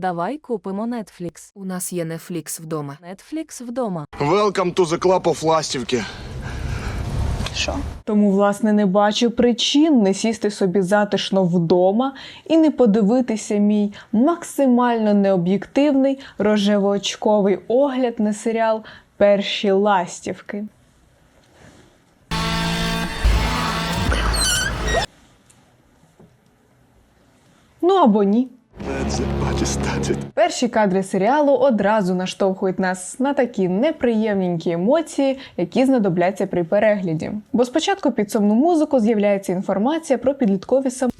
Давай купимо Netflix. У нас є Netflix вдома. Netflix вдома. Welcome to the club of ластівки. Що? Тому, власне, не бачу причин не сісти собі затишно вдома і не подивитися мій максимально необ'єктивний рожевоочковий огляд на серіал Перші ластівки. Ну або ні. Перші кадри серіалу одразу наштовхують нас на такі неприємненькі емоції, які знадобляться при перегляді. Бо спочатку під сумну музику з'являється інформація про підліткові сам.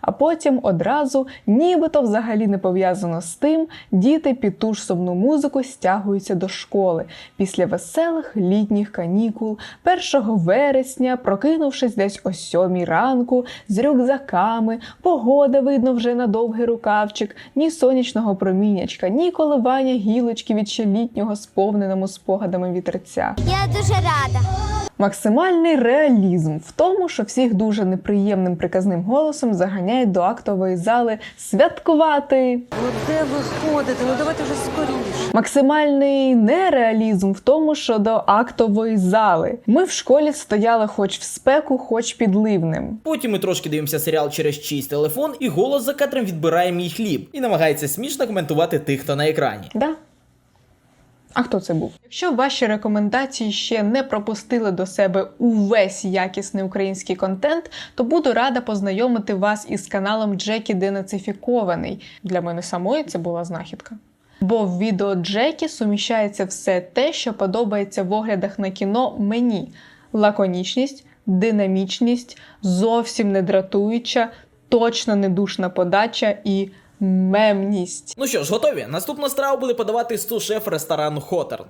А потім одразу, нібито взагалі не пов'язано з тим, діти під ту ж сумну музику стягуються до школи після веселих літніх канікул 1 вересня, прокинувшись десь о сьомій ранку, з рюкзаками, погода видно вже на довгий рукавчик, ні сонячного промінячка, ні коливання гілочки від ще літнього сповненому спогадами вітерця. Я дуже рада. Максимальний реалізм в тому, що всіх дуже неприємним приказним голосом заганяють до актової зали святкувати. Ну де ви ходите? Ну давайте вже скоріше. Максимальний нереалізм в тому, що до актової зали. Ми в школі стояли хоч в спеку, хоч під ливнем. Потім ми трошки дивимося серіал через чийсь телефон, і голос за кадром відбирає мій хліб і намагається смішно коментувати тих, хто на екрані. Да? А хто це був? Якщо ваші рекомендації ще не пропустили до себе увесь якісний український контент, то буду рада познайомити вас із каналом Джекі Денацифікований. Для мене самої це була знахідка. Бо в відео Джекі суміщається все те, що подобається в оглядах на кіно мені: лаконічність, динамічність, зовсім не дратуюча, точно недушна подача і мемність. Ну що ж, готові? Наступну страву буде подавати сушеф ресторану ресторану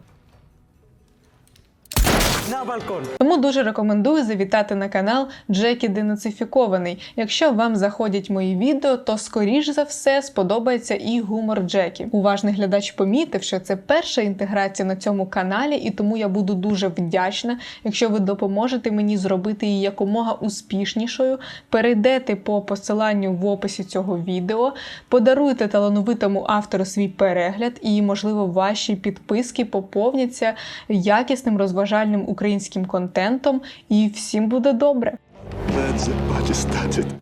Хотерн. Тому дуже рекомендую завітати на канал Джекі Денацифікований. Якщо вам заходять мої відео, то скоріш за все сподобається і гумор Джекі. Уважний глядач помітив, що це перша інтеграція на цьому каналі, і тому я буду дуже вдячна, якщо ви допоможете мені зробити її якомога успішнішою. Перейдете по посиланню в описі цього відео, подаруйте талановитому автору свій перегляд, і, можливо, ваші підписки поповняться якісним розважальним українським контентом, і всім буде добре.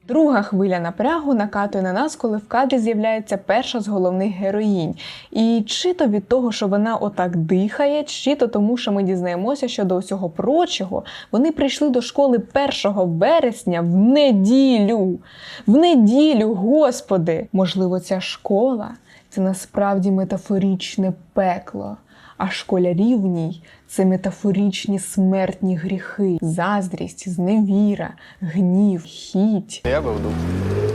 Друга хвиля напрягу накатує на нас, коли в кадрі з'являється перша з головних героїнь. І чи то від того, що вона отак дихає, чи то тому, що ми дізнаємося, що до усього прочого вони прийшли до школи 1 вересня в неділю. В неділю, господи! Можливо, ця школа це насправді метафорічне пекло. А школярів в ній це метафоричні смертні гріхи, заздрість, зневіра, гнів, хіть, Я був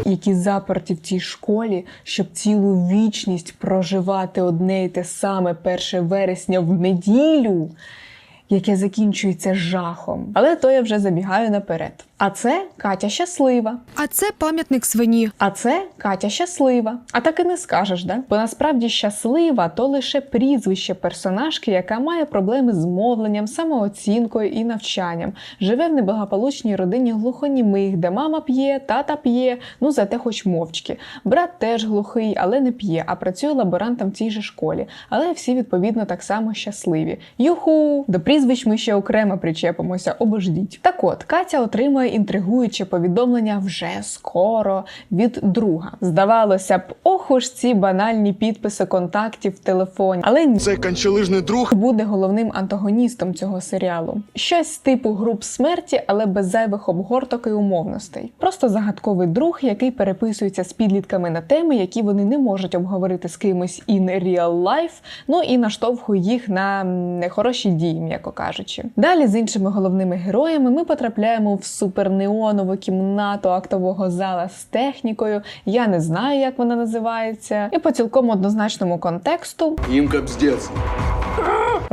які заперті в цій школі, щоб цілу вічність проживати одне й те саме 1 вересня в неділю, яке закінчується жахом. Але то я вже забігаю наперед. А це Катя щаслива. А це пам'ятник свині. А це Катя щаслива. А так і не скажеш, да? Бо насправді щаслива то лише прізвище персонажки, яка має проблеми з мовленням, самооцінкою і навчанням. Живе в неблагополучній родині глухонімих, де мама п'є, тата п'є, ну зате хоч мовчки. Брат теж глухий, але не п'є, а працює лаборантом в цій же школі. Але всі відповідно так само щасливі. Юху! До прізвищ ми ще окремо причепимося, обождіть. Так от, Катя отримує інтригуюче повідомлення вже скоро від друга. Здавалося б, ох уж ці банальні підписи контактів в телефоні. Але ні. Це канчелижний друг. Буде головним антагоністом цього серіалу. Щось типу груп смерті, але без зайвих обгорток і умовностей. Просто загадковий друг, який переписується з підлітками на теми, які вони не можуть обговорити з кимось in real life, ну і наштовхує їх на нехороші дії, м'яко кажучи. Далі з іншими головними героями ми потрапляємо в супернеонову кімнату актового зала з технікою. Я не знаю, як вона називається, і по цілком однозначному контексту Їм капздець.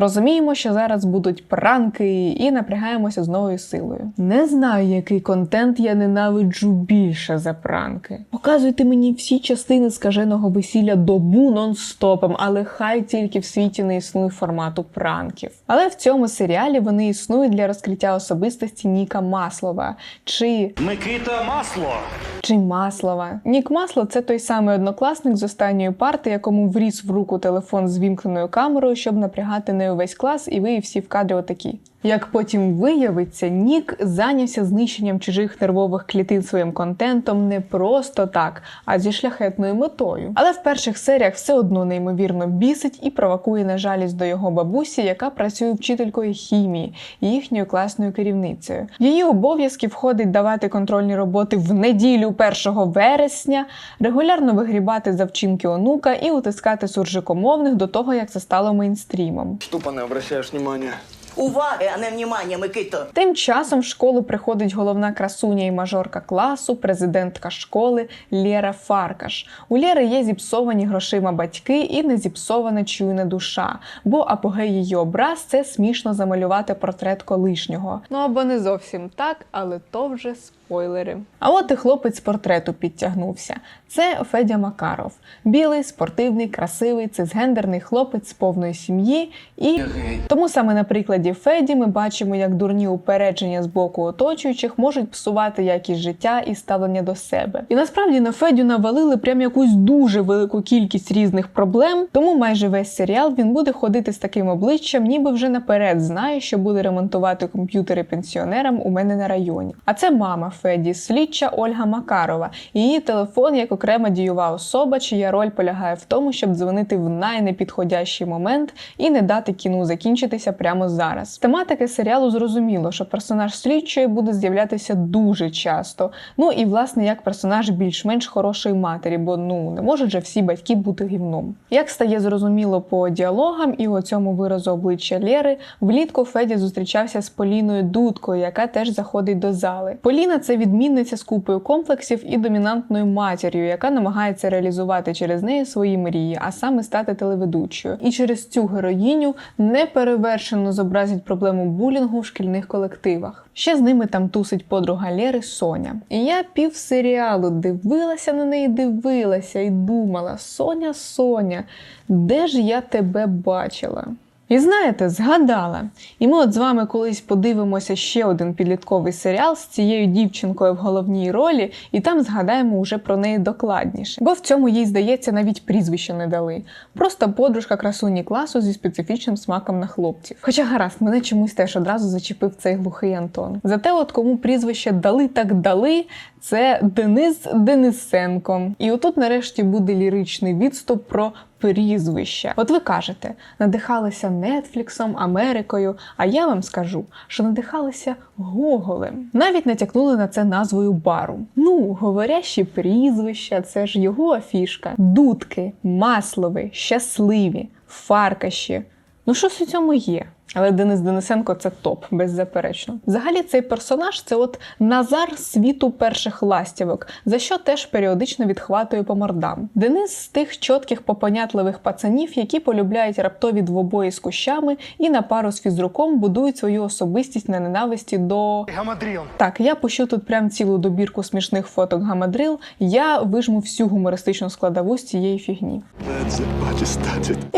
Розуміємо, що зараз будуть пранки і напрягаємося з новою силою. Не знаю, який контент я ненавиджу більше за пранки. Показуйте мені всі частини скаженого весілля добу нон-стопом, але хай тільки в світі не існує формату пранків. Але в цьому серіалі вони існують для розкриття особистості Ніка Маслова чи Микита Масло. чи Маслова. Нік Масло це той самий однокласник з останньої парти, якому вріс в руку телефон з вімкненою камерою, щоб напрягати нею весь клас, і ви всі в кадрі отакі. Як потім виявиться, Нік зайнявся знищенням чужих нервових клітин своїм контентом не просто так, а зі шляхетною метою. Але в перших серіях все одно неймовірно бісить і провокує на жалість до його бабусі, яка працює вчителькою хімії і їхньою класною керівницею. Її обов'язки входить давати контрольні роботи в неділю 1 вересня, регулярно вигрібати за вчинки онука і утискати суржикомовних до того, як це стало мейнстрімом. Тупо не обращаєш внимания. Уваги, а не внимання, Микито. Тим часом в школу приходить головна красуня і мажорка класу, президентка школи Лєра Фаркаш. У Лєри є зіпсовані грошима батьки і не зіпсована чуйна душа, бо апогей її образ це смішно замалювати портрет колишнього. Ну або не зовсім так, але то вже спойлери. А от і хлопець з портрету підтягнувся. Це Федя Макаров, білий, спортивний, красивий, цисгендерний хлопець з повної сім'ї. І тому саме на прикладі Феді ми бачимо, як дурні упередження з боку оточуючих можуть псувати якість життя і ставлення до себе. І насправді на Федю навалили прям якусь дуже велику кількість різних проблем. Тому майже весь серіал він буде ходити з таким обличчям, ніби вже наперед знає, що буде ремонтувати комп'ютери пенсіонерам у мене на районі. А це мама Феді, слідча Ольга Макарова. Її телефон як окрема дієва особа, чия роль полягає в тому, щоб дзвонити в найнепідходящий момент і не дати кіну закінчитися прямо зараз. З тематики серіалу зрозуміло, що персонаж слідчої буде з'являтися дуже часто. Ну і власне як персонаж більш-менш хорошої матері, бо ну не можуть же всі батьки бути гівном. Як стає зрозуміло по діалогам і у цьому виразу обличчя Лєри, влітку Феді зустрічався з Поліною Дудкою, яка теж заходить до зали. Поліна це відмінниця з купою комплексів і домінантною матір'ю, яка намагається реалізувати через неї свої мрії, а саме стати телеведучою. І через цю героїню неперевершено зобразить проблему булінгу в шкільних колективах. Ще з ними там тусить подруга Лєри Соня. І я пів серіалу дивилася на неї, дивилася і думала: Соня, Соня, де ж я тебе бачила? І знаєте, згадала. І ми от з вами колись подивимося ще один підлітковий серіал з цією дівчинкою в головній ролі, і там згадаємо уже про неї докладніше. Бо в цьому їй, здається, навіть прізвище не дали. Просто подружка красуні класу зі специфічним смаком на хлопців. Хоча гаразд, мене чомусь теж одразу зачепив цей глухий Антон. Зате, от кому прізвище дали так дали, це Денис Денисенко. І отут нарешті буде ліричний відступ про прізвища. От ви кажете, надихалися Нетфліксом, Америкою. А я вам скажу, що надихалися Гоголем. Навіть натякнули на це назвою бару. Ну, говорящі прізвища, це ж його фішка. Дудки, маслови, щасливі, фаркаші. Ну, щось у цьому є. Але Денис Денисенко це топ, беззаперечно. Взагалі, цей персонаж це от Назар світу перших ластівок, за що теж періодично відхватує по мордам. Денис з тих чітких попонятливих пацанів, які полюбляють раптові двобої з кущами і на пару з фізруком будують свою особистість на ненависті до Гамадрил. так, я пущу тут прям цілу добірку смішних фоток гамадрил. Я вижму всю гумористичну складову з цієї фігні.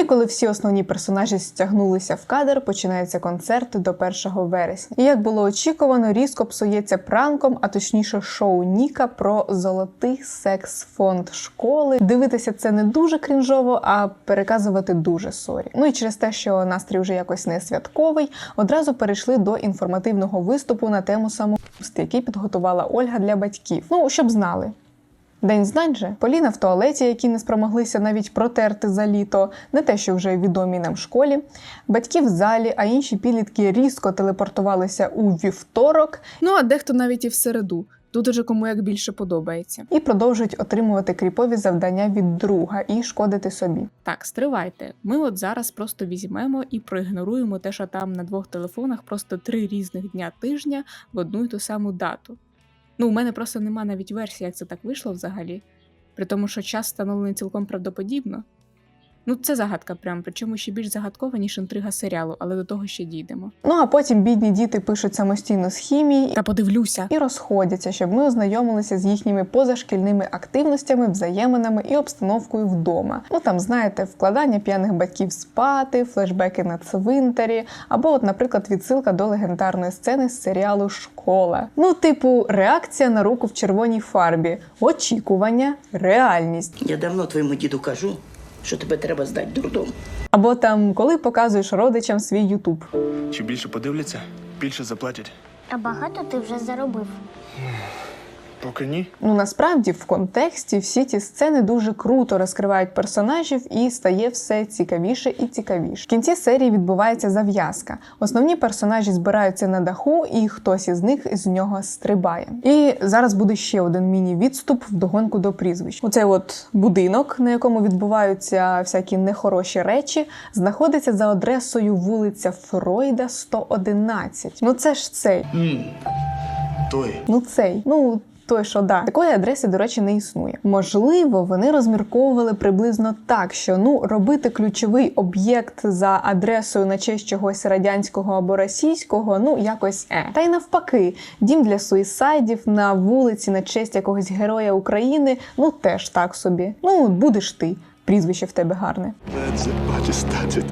І коли всі основні персонажі стягнулися в кадр, починається концерт до 1 вересня. І як було очікувано, різко псується пранком, а точніше, шоу Ніка про золотий секс-фонд школи. Дивитися це не дуже крінжово, а переказувати дуже сорі. Ну і через те, що настрій вже якось не святковий, одразу перейшли до інформативного виступу на тему самогубств, який підготувала Ольга для батьків. Ну щоб знали. День знань же Поліна в туалеті, які не спромоглися навіть протерти за літо, не те, що вже відомі нам в школі. Батьки в залі, а інші підлітки різко телепортувалися у вівторок Ну а дехто навіть і в середу. Тут уже кому як більше подобається. і продовжують отримувати кріпові завдання від друга і шкодити собі. Так, стривайте. Ми от зараз просто візьмемо і проігноруємо те, що там на двох телефонах просто три різних дня тижня в одну й ту саму дату. Ну, у мене просто нема навіть версії, як це так вийшло взагалі. При тому, що час встановлений цілком правдоподібно. Ну, це загадка прям, причому ще більш загадкова, ніж інтрига серіалу, але до того ще дійдемо. Ну а потім бідні діти пишуть самостійно з хімії Та подивлюся. і розходяться, щоб ми ознайомилися з їхніми позашкільними активностями, взаєминами і обстановкою вдома. Ну там знаєте, вкладання п'яних батьків спати, флешбеки на цвинтарі, або, от, наприклад, відсилка до легендарної сцени з серіалу Школа. Ну, типу, реакція на руку в червоній фарбі, очікування, реальність. Я давно твоєму діду кажу, що тебе треба здати дурдом. Або там, коли показуєш родичам свій Ютуб. Чи більше подивляться, більше заплатять. А багато ти вже заробив. Поки ні. Ну насправді в контексті всі ці сцени дуже круто розкривають персонажів і стає все цікавіше і цікавіше. В кінці серії відбувається зав'язка. Основні персонажі збираються на даху, і хтось із них з нього стрибає. І зараз буде ще один міні-відступ вдогонку до прізвищ. Оцей от будинок, на якому відбуваються всякі нехороші речі, знаходиться за адресою вулиця Фройда, 111. Ну це ж цей. Той. Ну цей. Ну. Той, що да, такої адреси, до речі, не існує. Можливо, вони розмірковували приблизно так, що ну робити ключовий об'єкт за адресою на честь чогось радянського або російського, ну якось е. Та й навпаки, дім для суїсайдів на вулиці на честь якогось героя України, ну теж так собі. Ну будеш ти. Прізвище в тебе гарне.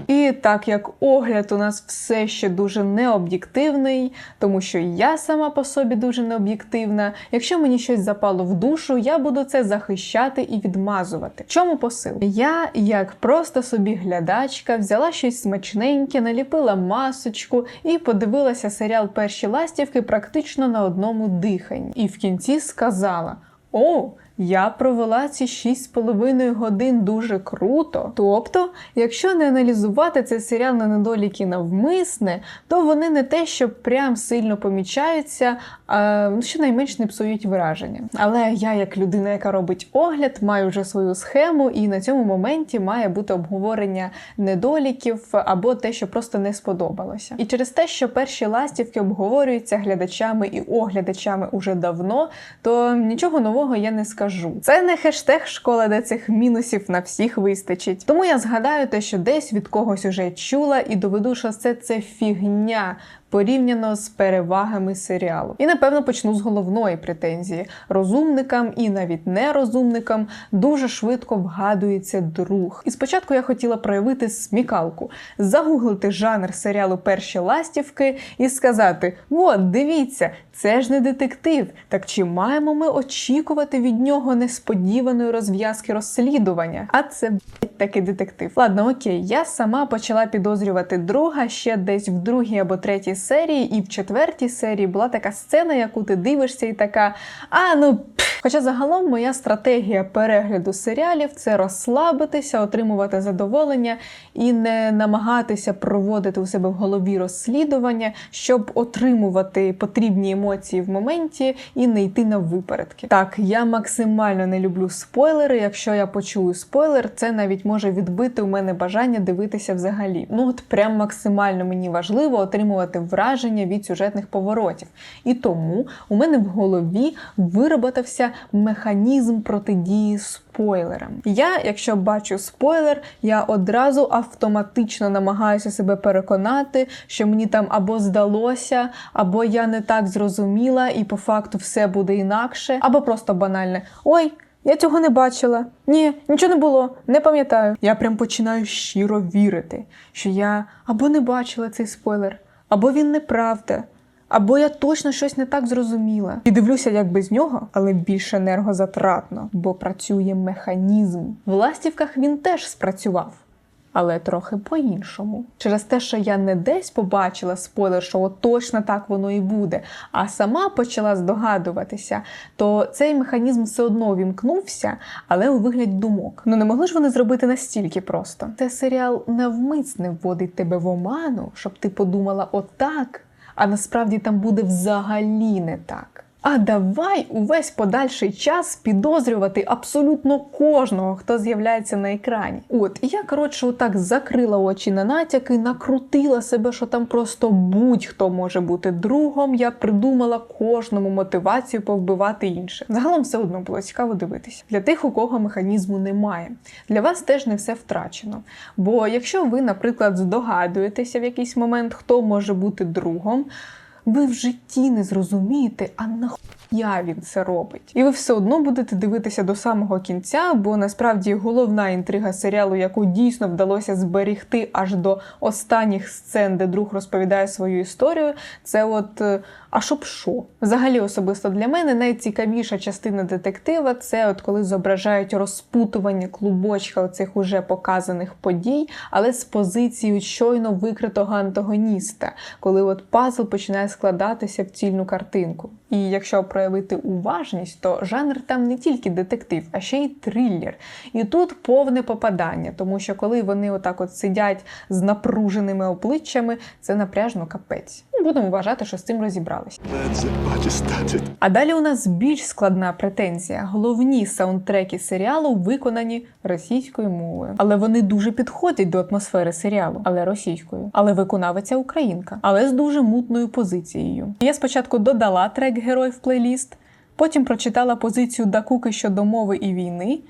І так як огляд у нас все ще дуже необ'єктивний, тому що я сама по собі дуже необ'єктивна. Якщо мені щось запало в душу, я буду це захищати і відмазувати. Чому посил? Я, як просто собі глядачка, взяла щось смачненьке, наліпила масочку і подивилася серіал Перші ластівки практично на одному диханні. І в кінці сказала: О! Я провела ці 6,5 годин дуже круто. Тобто, якщо не аналізувати цей серіал на недоліки навмисне, то вони не те, що прям сильно помічаються, а ну, щонайменш не псують враження. Але я, як людина, яка робить огляд, маю вже свою схему, і на цьому моменті має бути обговорення недоліків або те, що просто не сподобалося. І через те, що перші ластівки обговорюються глядачами і оглядачами уже давно, то нічого нового я не скажу. Це не хештег школа, де цих мінусів на всіх вистачить. Тому я згадаю те, що десь від когось уже чула, і доведу, що все це фігня. Порівняно з перевагами серіалу. І напевно почну з головної претензії. Розумникам і навіть нерозумникам дуже швидко вгадується друг. І спочатку я хотіла проявити смікалку, загуглити жанр серіалу Перші ластівки і сказати: от, дивіться, це ж не детектив. Так чи маємо ми очікувати від нього несподіваної розв'язки розслідування? А це таки детектив. Ладно, окей, я сама почала підозрювати друга ще десь в другій або третій серії, і в четвертій серії була така сцена, яку ти дивишся, і така: а ну. пф». Хоча загалом моя стратегія перегляду серіалів це розслабитися, отримувати задоволення і не намагатися проводити у себе в голові розслідування, щоб отримувати потрібні емоції в моменті і не йти на випередки. Так, я максимально не люблю спойлери. Якщо я почую спойлер, це навіть може відбити у мене бажання дивитися взагалі. Ну от прям максимально мені важливо отримувати враження від сюжетних поворотів. І тому у мене в голові вироботався механізм протидії спойлерам. Я, якщо бачу спойлер, я одразу автоматично намагаюся себе переконати, що мені там або здалося, або я не так зрозуміла, і по факту все буде інакше, або просто банальне ой. Я цього не бачила. Ні, нічого не було, не пам'ятаю. Я прям починаю щиро вірити, що я або не бачила цей спойлер, або він неправда, або я точно щось не так зрозуміла. І дивлюся, як без нього, але більш енергозатратно, бо працює механізм. В ластівках він теж спрацював. Але трохи по-іншому. Через те, що я не десь побачила спойлер, що от точно так воно і буде, а сама почала здогадуватися, то цей механізм все одно вімкнувся, але у вигляді думок. Ну не могли ж вони зробити настільки просто. Це серіал навмисне вводить тебе в оману, щоб ти подумала отак, а насправді там буде взагалі не так. А давай увесь подальший час підозрювати абсолютно кожного, хто з'являється на екрані. От я коротше отак закрила очі на натяки, накрутила себе, що там просто будь-хто може бути другом. Я придумала кожному мотивацію повбивати інше. Загалом все одно було цікаво дивитися. Для тих, у кого механізму немає. Для вас теж не все втрачено. Бо якщо ви, наприклад, здогадуєтеся в якийсь момент, хто може бути другом, ви в житті не зрозумієте, а нахуя він це робить. І ви все одно будете дивитися до самого кінця, бо насправді головна інтрига серіалу, яку дійсно вдалося зберігти аж до останніх сцен, де друг розповідає свою історію, це от. е, А щоб що? Взагалі, особисто для мене найцікавіша частина детектива це от коли зображають розпутування клубочка оцих уже показаних подій, але з позиції щойно викритого антагоніста, коли от пазл починає складатися в цільну картинку. І якщо проявити уважність, то жанр там не тільки детектив, а ще й трилер. І тут повне попадання, тому що коли вони отак от сидять з напруженими обличчями, це напряжно капець. Ну, Будемо вважати, що з цим розібралися. А далі у нас більш складна претензія. Головні саундтреки серіалу виконані російською мовою, але вони дуже підходять до атмосфери серіалу, але російською. Але виконавиця українка, але з дуже мутною позицією. Я спочатку додала трек герой в плейліст, потім прочитала позицію Дакуки щодо мови і війни.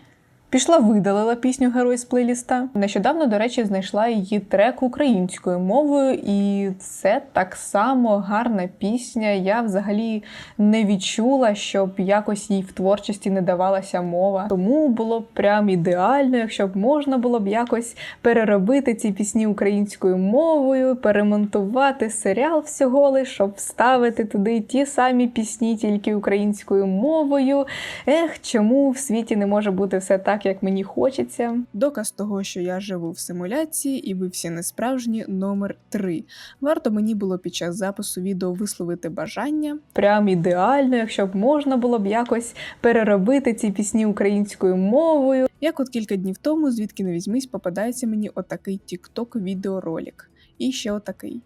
Пішла, видалила пісню Герой з плейліста. Нещодавно, до речі, знайшла її трек українською мовою, і це так само гарна пісня. Я взагалі не відчула, щоб якось їй в творчості не давалася мова. Тому було б прям ідеально, якщо б можна було б якось переробити ці пісні українською мовою, перемонтувати серіал всього лиш, щоб вставити туди ті самі пісні, тільки українською мовою. Ех, чому в світі не може бути все так, як мені хочеться? Доказ того, що я живу в симуляції і ви всі не справжні, номер 3. Варто мені було під час запису відео висловити бажання. Прям ідеально, якщо б можна було б якось переробити ці пісні українською мовою. Як от кілька днів тому, звідки не візьмись, попадається мені отакий TikTok відеоролик. І ще отакий.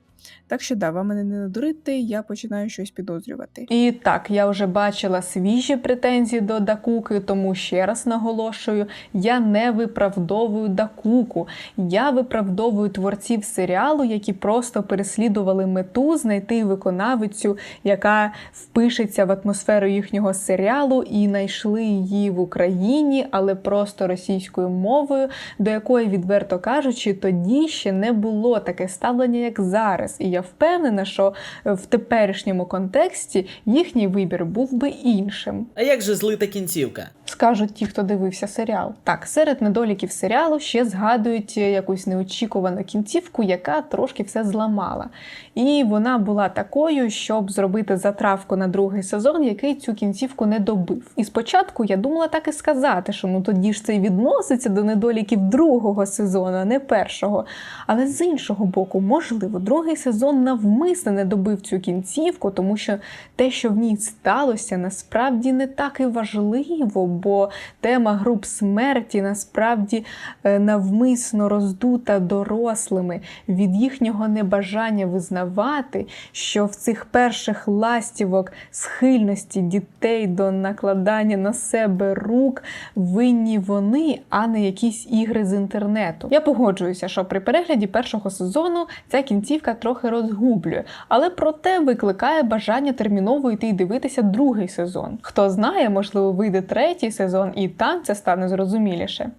Так що да, вам мене не надурити, я починаю щось підозрювати. І так, я вже бачила свіжі претензії до Дакуки, тому ще раз наголошую: я не виправдовую Дакуку. Я виправдовую творців серіалу, які просто переслідували мету знайти виконавицю, яка впишеться в атмосферу їхнього серіалу, і знайшли її в Україні, але просто російською мовою, до якої, відверто кажучи, тоді ще не було таке ставлення, як зараз. І я впевнена, що в теперішньому контексті їхній вибір був би іншим. А як же злита кінцівка? Скажуть ті, хто дивився серіал. Так, серед недоліків серіалу ще згадують якусь неочікувану кінцівку, яка трошки все зламала. І вона була такою, щоб зробити затравку на другий сезон, який цю кінцівку не добив. І спочатку я думала так і сказати, що ну тоді ж це й відноситься до недоліків другого сезону, а не першого. Але з іншого боку, можливо, другий сезон навмисне не добив цю кінцівку, тому що те, що в ній сталося, насправді не так і важливо, бо тема груп смерті насправді е, навмисно роздута дорослими від їхнього небажання визнавати, що в цих перших ластівок схильності дітей до накладання на себе рук винні вони, а не якісь ігри з інтернету. Я погоджуюся, що при перегляді першого сезону ця кінцівка трохи розгублює, але проте викликає бажання терміново йти і дивитися другий сезон. Хто знає, можливо, вийде третій сезон, і там це стане зрозуміліше.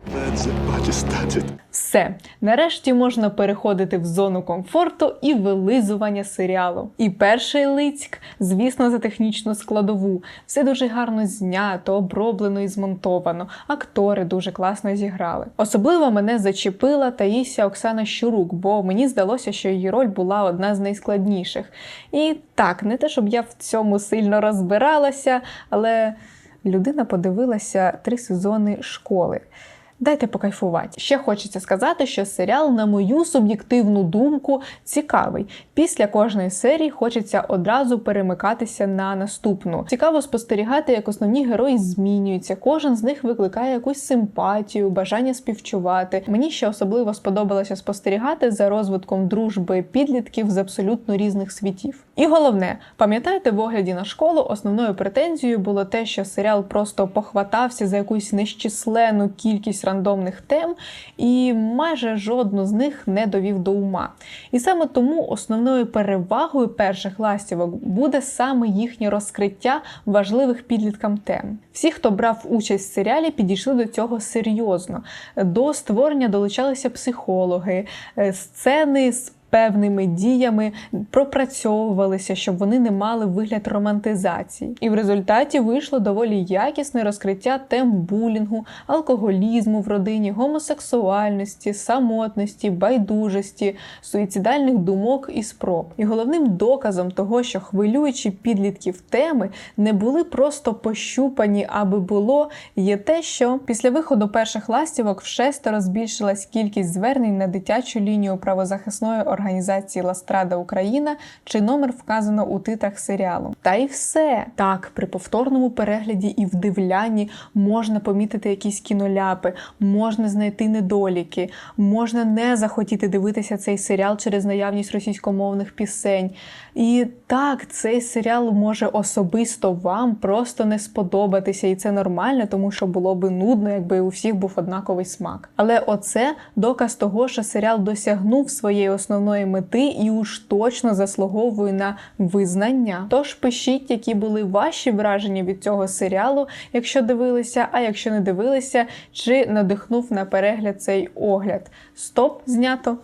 Все, нарешті можна переходити в зону комфорту і вилизування серіалу. І перший лицьк, звісно, за технічну складову. Все дуже гарно знято, оброблено і змонтовано. Актори дуже класно зіграли. Особливо мене зачепила Таїся Оксана Щурук, бо мені здалося, що її роль була одна з найскладніших. І так, не те, щоб я в цьому сильно розбиралася, але людина подивилася три сезони школи. Дайте покайфувати. Ще хочеться сказати, що серіал, на мою суб'єктивну думку, цікавий. Після кожної серії хочеться одразу перемикатися на наступну. Цікаво спостерігати, як основні герої змінюються. Кожен з них викликає якусь симпатію, бажання співчувати. Мені ще особливо сподобалося спостерігати за розвитком дружби підлітків з абсолютно різних світів. І головне, пам'ятаєте, в огляді на школу основною претензією було те, що серіал просто похватався за якусь нещисленну кількість рандомних тем, і майже жодну з них не довів до ума. І саме тому основною перевагою перших ластівок буде саме їхнє розкриття важливих підліткам тем. Всі, хто брав участь в серіалі, підійшли до цього серйозно. До створення долучалися психологи, е, сцени з певними діями пропрацьовувалися, щоб вони не мали вигляд романтизації. І в результаті вийшло доволі якісне розкриття тем булінгу, алкоголізму в родині, гомосексуальності, самотності, байдужості, суїцидальних думок і спроб. І головним доказом того, що хвилюючі підлітків теми не були просто пощупані, аби було, є те, що після виходу перших ластівок вшестеро збільшилась кількість звернень на дитячу лінію правозахисної організації Ластрада Україна чи номер вказано у титрах серіалу. Та й все так, при повторному перегляді і вдивлянні можна помітити якісь кіноляпи, можна знайти недоліки, можна не захотіти дивитися цей серіал через наявність російськомовних пісень. І так, цей серіал може особисто вам просто не сподобатися, і це нормально, тому що було би нудно, якби у всіх був однаковий смак. Але оце доказ того, що серіал досягнув своєї основної мети і уж точно заслуговує на визнання. Тож пишіть, які були ваші враження від цього серіалу, якщо дивилися, а якщо не дивилися, чи надихнув на перегляд цей огляд. Стоп, знято.